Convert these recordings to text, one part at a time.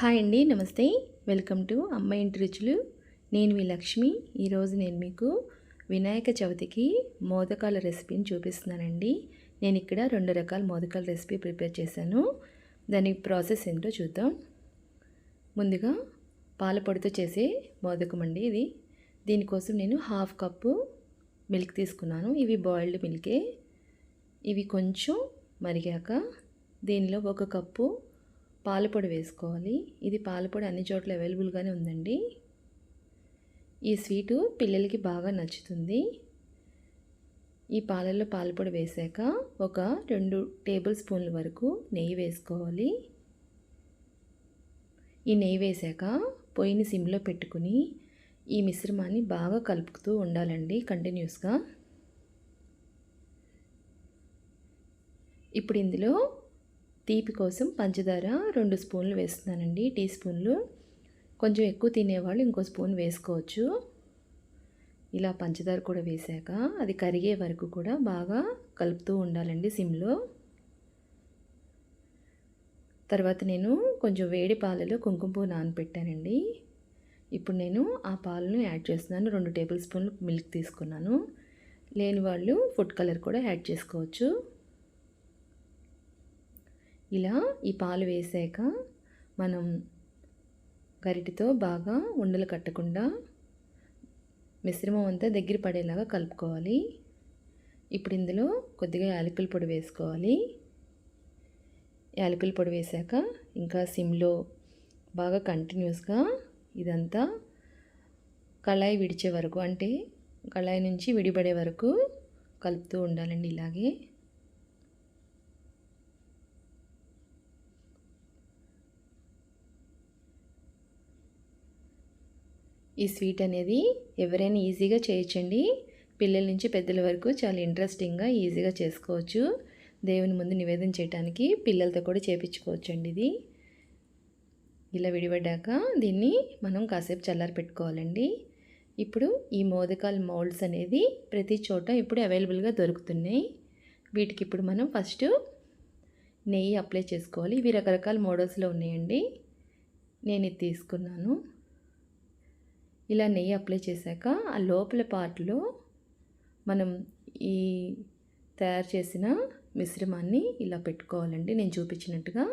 Hi అండి నమస్తే. Welcome to అమ్మ ఇంటి రుచులు. నేను మీ లక్ష్మి. ఈరోజు నేను మీకు వినాయక చవితికి మోదకాల రెసిపీని చూపిస్తున్నానండి. నేను ఇక్కడ రెండు రకాల మోదకాల రెసిపీ ప్రిపేర్ చేశాను. దాని ప్రాసెస్ ఏంటో చూద్దాం. ముందుగా పాల పొడితో చేసే మోదకం అండి ఇది. దీనికోసం నేను హాఫ్ కప్పు మిల్క్ తీసుకున్నాను. ఇవి బాయిల్డ్ మిల్కే. ఇవి కొంచెం మరిగాక దీనిలో ఒక కప్పు పాలపొడి వేసుకోవాలి. ఇది పాలపొడి అన్ని చోట్ల అవైలబుల్గానే ఉందండి. ఈ స్వీటు పిల్లలకి బాగా నచ్చుతుంది. ఈ పాలల్లో పాలపొడి వేసాక ఒక రెండు టేబుల్ స్పూన్ల వరకు నెయ్యి వేసుకోవాలి. ఈ నెయ్యి వేసాక పొయ్యిని సిమ్లో పెట్టుకుని ఈ మిశ్రమాన్ని బాగా కలుపుతూ ఉండాలండి కంటిన్యూస్గా. ఇప్పుడు ఇందులో తీపి కోసం పంచదార రెండు స్పూన్లు వేస్తున్నానండి. టీ స్పూన్లు. కొంచెం ఎక్కువ తినేవాళ్ళు ఇంకో స్పూన్ వేసుకోవచ్చు. ఇలా పంచదార కూడా వేసాక అది కరిగే వరకు కూడా బాగా కలుపుతూ ఉండాలండి సిమ్లో. తర్వాత నేను కొంచెం వేడి పాలలో కుంకుమ పువ్వు నానపెట్టానండి. ఇప్పుడు నేను ఆ పాలను యాడ్ చేస్తున్నాను. రెండు టేబుల్ స్పూన్లు మిల్క్ తీసుకున్నాను. లేని వాళ్ళు ఫుడ్ కలర్ కూడా యాడ్ చేసుకోవచ్చు. ఇలా ఈ పాలు వేసాక మనం గరిటితో బాగా ఉండలు కట్టకుండా మిశ్రమం అంతా దగ్గర పడేలాగా కలుపుకోవాలి. ఇప్పుడు ఇందులో కొద్దిగా యాలకుల పొడి వేసుకోవాలి. యాలకుల పొడి వేసాక ఇంకా సిమ్లో బాగా కంటిన్యూస్గా ఇదంతా కళాయి విడిచే వరకు అంటే కళాయి నుంచి విడిపడే వరకు కలుపుతూ ఉండాలండి ఇలాగే. ఈ స్వీట్ అనేది ఎవరైనా ఈజీగా చేయొచ్చండి. పిల్లల నుంచి పెద్దల వరకు చాలా ఇంట్రెస్టింగ్గా ఈజీగా చేసుకోవచ్చు. దేవుని ముందు నివేదన చేయడానికి పిల్లలతో కూడా చేపించుకోవచ్చు అండి ఇది. ఇలా విడిపడ్డాక దీన్ని మనం కాసేపు చల్లారి పెట్టుకోవాలండి. ఇప్పుడు ఈ మోదకాల మౌల్డ్స్ అనేది ప్రతి చోట ఇప్పుడు అవైలబుల్గా దొరుకుతున్నాయి. వీటికి ఇప్పుడు మనం ఫస్ట్ నెయ్యి అప్లై చేసుకోవాలి. ఇవి రకరకాల మోడల్స్లో ఉన్నాయండి. నేను ఇది తీసుకున్నాను. ఇలా నెయ్యి అప్లై చేశాక ఆ లోపల పార్ట్లో మనం ఈ తయారు చేసిన మిశ్రమాన్ని ఇలా పెట్టుకోవాలండి. నేను చూపించినట్టుగా.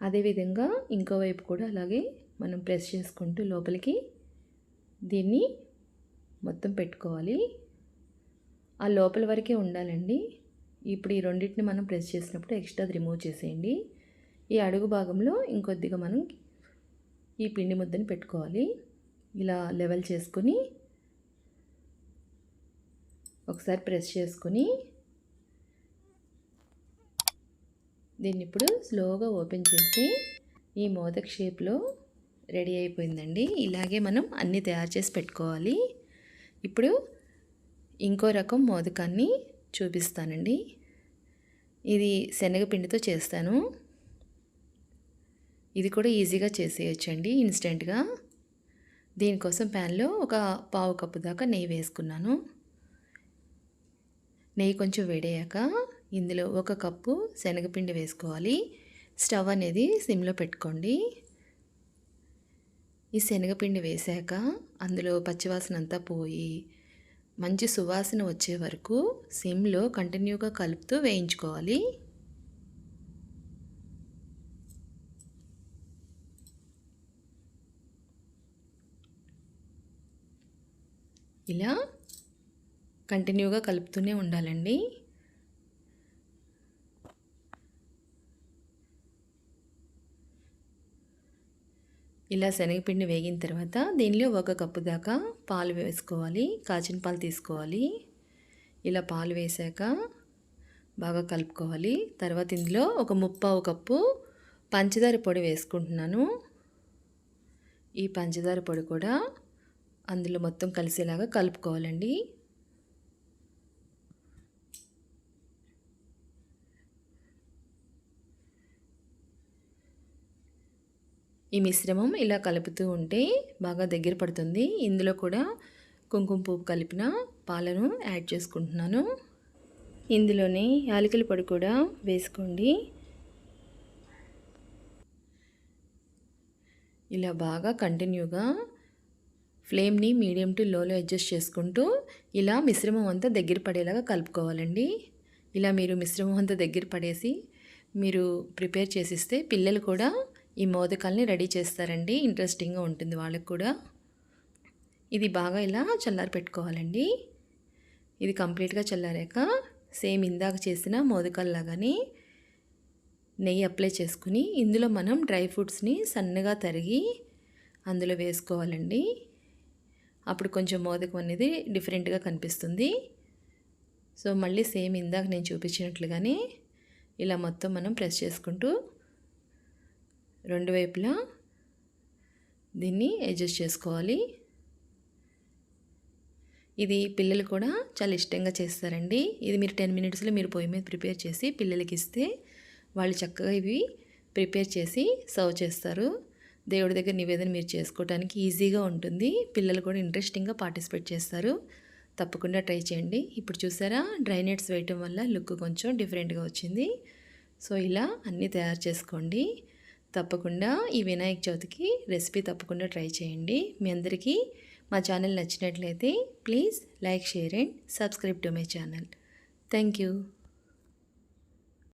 అదేవిధంగా ఇంకోవైపు కూడా అలాగే మనం ప్రెస్ చేసుకుంటూ లోపలికి దీన్ని మొత్తం పెట్టుకోవాలి. ఆ లోపల వరకే ఉండాలండి. ఇప్పుడు ఈ రెండింటిని మనం ప్రెస్ చేసినప్పుడు ఎక్స్ట్రా రిమూవ్ చేసేయండి. ఈ అడుగు భాగంలో ఇంకొద్దిగా మనం ఈ పిండి ముద్దని పెట్టుకోవాలి. ఇలా లెవెల్ చేసుకొని ఒకసారి ప్రెస్ చేసుకొని దీన్ని ఇప్పుడు స్లోగా ఓపెన్ చేసి ఈ మోదక్ షేప్లో రెడీ అయిపోయిందండి. ఇలాగే మనం అన్నీ తయారు చేసి పెట్టుకోవాలి. ఇప్పుడు ఇంకో రకం మోదకాన్ని చూపిస్తానండి. ఇది శనగపిండితో చేస్తాను. ఇది కూడా ఈజీగా చేసేయచ్చండి ఇన్స్టెంట్గా. దీనికోసం ప్యాన్లో ఒక పావు కప్పు దాకా నెయ్యి వేసుకున్నాను. నెయ్యి కొంచెం వేడయ్యాక ఇందులో ఒక కప్పు శనగపిండి వేసుకోవాలి. స్టవ్ అనేది సిమ్లో పెట్టుకోండి. ఈ శనగపిండి వేసాక అందులో పచ్చివాసన అంతా పోయి మంచి సువాసన వచ్చే వరకు సిమ్లో కంటిన్యూగా కలుపుతూ వేయించుకోవాలి. ఇలా కంటిన్యూగా కలుపుతూనే ఉండాలండి. ఇలా శనగపిండి వేగిన తర్వాత దీనిలో ఒక కప్పు దాకా పాలు వేసుకోవాలి. కాచిన పాలు తీసుకోవాలి. ఇలా పాలు వేసాక బాగా కలుపుకోవాలి. తర్వాత ఇందులో ఒక ముప్పావు కప్పు పంచదార పొడి వేసుకుంటున్నాను. ఈ పంచదార పొడి కూడా అందులో మొత్తం కలిసేలాగా కలుపుకోవాలండి. ఈ మిశ్రమం ఇలా కలుపుతూ ఉంటే బాగా దగ్గర పడుతుంది. ఇందులో కూడా కుంకుమ పువ్వు కలిపిన పాలను యాడ్ చేసుకుంటున్నాను. ఇందులోనే యాలకుల పొడి కూడా వేసుకోండి. ఇలా బాగా కంటిన్యూగా ఫ్లేమ్ని మీడియం టు లోలో అడ్జస్ట్ చేసుకుంటూ ఇలా మిశ్రమం అంతా దగ్గర పడేలాగా కలుపుకోవాలండి. ఇలా మీరు మిశ్రమం అంతా దగ్గర పడేసి మీరు ప్రిపేర్ చేసిస్తే పిల్లలు కూడా ఈ మోదకాల్ని రెడీ చేస్తారండి. ఇంట్రెస్టింగ్గా ఉంటుంది వాళ్ళకు కూడా. ఇది బాగా ఇలా చల్లారి పెట్టుకోవాలండి. ఇది కంప్లీట్గా చల్లారాక సేమ్ ఇందాక చేసిన మోదకాల్లాగానే నెయ్యి అప్లై చేసుకుని ఇందులో మనం డ్రై ఫ్రూట్స్ని సన్నగా తరిగి అందులో వేసుకోవాలండి. అప్పుడు కొంచెం మోదకం అనేది డిఫరెంట్గా కనిపిస్తుంది. సో మళ్ళీ సేమ్ ఇందాక నేను చూపించినట్లుగానే ఇలా మొత్తం మనం ప్రెస్ చేసుకుంటూ రెండు వైపులా దీన్ని అడ్జస్ట్ చేసుకోవాలి. ఇది పిల్లలు కూడా చాలా ఇష్టంగా చేస్తారండి. ఇది మీరు టెన్ మినిట్స్లో మీరు పొయ్యి మీద ప్రిపేర్ చేసి పిల్లలకి ఇస్తే వాళ్ళు చక్కగా ఇవి ప్రిపేర్ చేసి సర్వ్ చేస్తారు. దేవుడి దగ్గర నివేదన మీరు చేసుకోవడానికి ఈజీగా ఉంటుంది. పిల్లలు కూడా ఇంట్రెస్టింగ్గా పార్టిసిపేట్ చేస్తారు. తప్పకుండా ట్రై చేయండి. ఇప్పుడు చూసారా? డ్రైనేట్స్ వేయటం వల్ల లుక్ కొంచెం డిఫరెంట్గా వచ్చింది. సో ఇలా అన్నీ తయారు చేసుకోండి. తప్పకుండా ఈ వినాయక చవితికి రెసిపీ తప్పకుండా ట్రై చేయండి. మీ అందరికీ మా ఛానల్ నచ్చినట్లయితే please like share and subscribe to my channel. Thank you.